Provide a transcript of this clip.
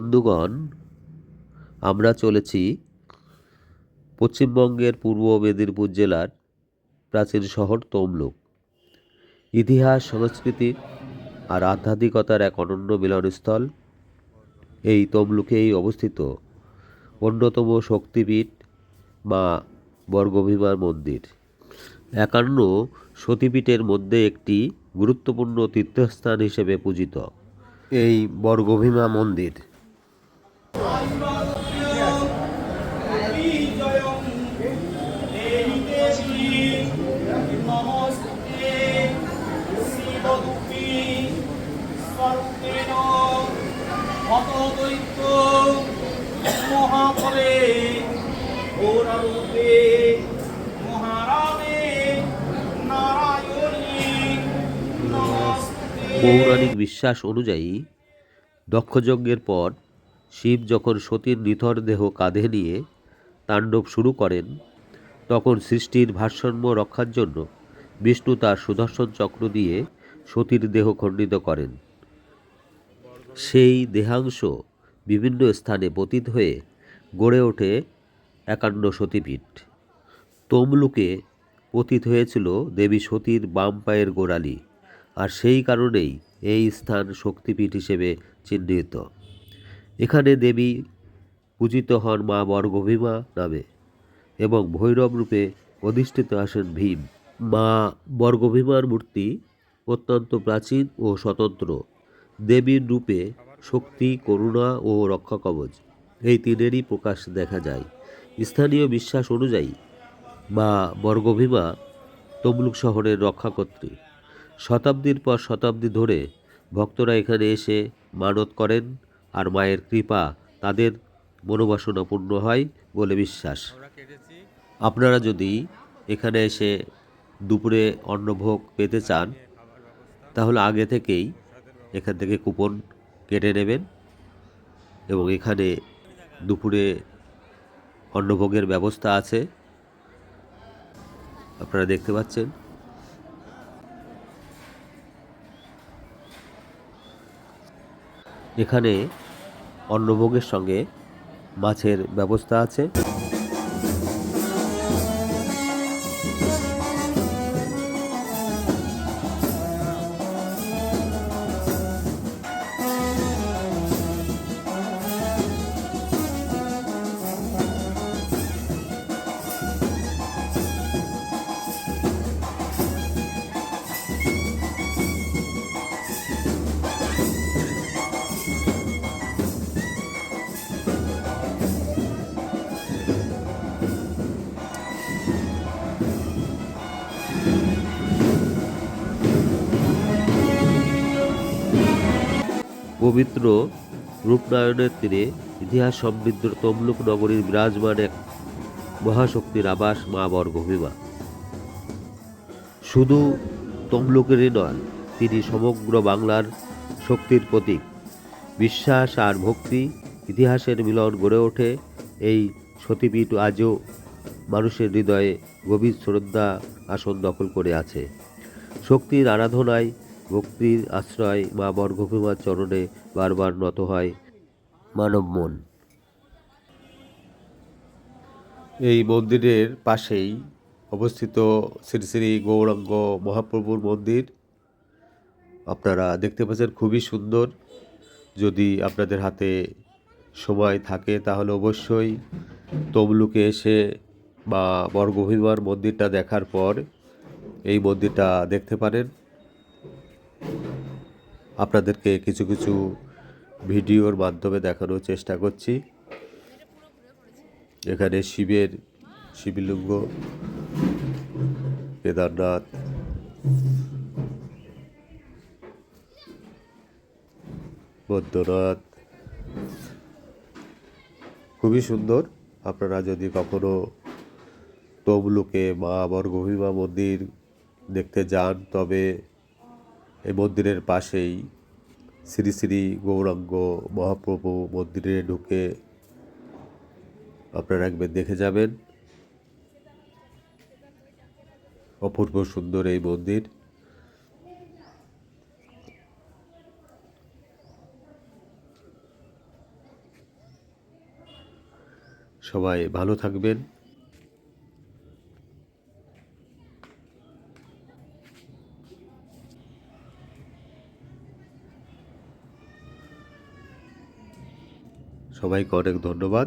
বন্ধুগণ, আমরা চলেছি পশ্চিমবঙ্গের পূর্ব মেদিনীপুর জেলার প্রাচীন শহর তমলুক। ইতিহাস, সংস্কৃতি আর আধ্যাত্মিকতার এক অনন্য মিলনস্থল। এই তমলুকেই অবস্থিত অন্যতম শক্তিপীঠ বা বর্গভীমার মন্দির। একান্ন সতীপীঠের মধ্যে একটি গুরুত্বপূর্ণ তীর্থস্থান হিসেবে পূজিত। এই বর্গভীমা মন্দির পৌরাণিক বিশ্বাস অনুযায়ী দক্ষযজ্ঞের পর শিব যখন সতীর নিথর দেহ কাঁধে নিয়ে তাণ্ডব শুরু করেন, তখন সৃষ্টির ভারসাম্য রক্ষার জন্য বিষ্ণু তার সুদর্শন চক্র দিয়ে সতীর দেহ খণ্ডিত করেন। সেই দেহাংশ বিভিন্ন স্থানে পতিত হয়ে গড়ে ওঠে একান্ন সতীপীঠ। তমলুকে পতিত হয়েছিল দেবী সতীর বাম পায়ের গোড়ালি, আর সেই কারণেই এই স্থান শক্তিপীঠ হিসেবে চিহ্নিত। এখানে দেবী পূজিত হন মা বর্গভীমা নামে এবং ভৈরব রূপে অধিষ্ঠিত আসেন ভীম। মা বর্গভীমার মূর্তি অত্যন্ত প্রাচীন ও স্বতন্ত্র। দেবীর রূপে শক্তি, করুণা ও রক্ষা কবচ এই তিনেরই প্রকাশ দেখা যায়। স্থানীয় বিশ্বাস অনুযায়ী মা বর্গভীমা তমলুক শহরের রক্ষাকর্ত্রী শতাব্দীর পর শতাব্দী ধরে ভক্তরা এখানে এসে মানত করেন আর মায়ের কৃপা তাদের মনোবাসনা পূর্ণ হয় বলে বিশ্বাস। আপনারা যদি এখানে এসে দুপুরে অন্নভোগ পেতে চান, তাহলে আগে থেকেই এখান থেকে কুপন কেটে নেবেন এবং এখানে দুপুরে অন্নভোগের ব্যবস্থা আছে। আপনারা দেখতে পাচ্ছেন। এখানে অন্নভোগের সঙ্গে মাছের ব্যবস্থা আছে। পবিত্র রূপনারায়ণের তীরে ইতিহাস সমৃদ্ধ তমলুক নগরীর বিরাজমান এক মহাশক্তির আবাস মা বর্গভীমা। শুধু তমলুকেরই নয়, তিনি সমগ্র বাংলার শক্তির প্রতীক। বিশ্বাস আর ভক্তি ইতিহাসের মিলন গড়ে ওঠে এই সতীপীঠ আজও মানুষের হৃদয়ে গভীর শ্রদ্ধা আসন দখল করে আছে। শক্তির আরাধনায় ভক্তির আশ্রয় মা বর্গভীমার চরণে বারবার নত হয় মানব মন। এই মন্দিরের পাশেই অবস্থিত শ্রী শ্রী গৌরাঙ্গ মহাপ্রভুর মন্দির। আপনারা দেখতে পাচ্ছেন খুবই সুন্দর। যদি আপনাদের হাতে সময় থাকে তাহলে অবশ্যই তমলুকে এসে বা বর্গভীমার মন্দিরটা দেখার পর এই মন্দিরটা দেখতে পারেন। আপনাদেরকে কিছু কিছু ভিডিওর মাধ্যমে দেখানোর চেষ্টা করছি। এখানে শিবের শিবলিঙ্গ, কেদারনাথ, বৈদ্যনাথ। খুবই সুন্দর। আপনারা যদি কখনো তমলুকে মা বর্গভীমা মন্দির দেখতে যান, তবে এই মন্দিরের পাশেই শ্রী শ্রী গৌরাঙ্গ মহাপ্রভু মন্দিরে ঢুকে আপনারা একবার দেখে যাবেন। অপূর্ব সুন্দর এই মন্দির। সবাই ভালো থাকবেন। সবাইকে অনেক ধন্যবাদ।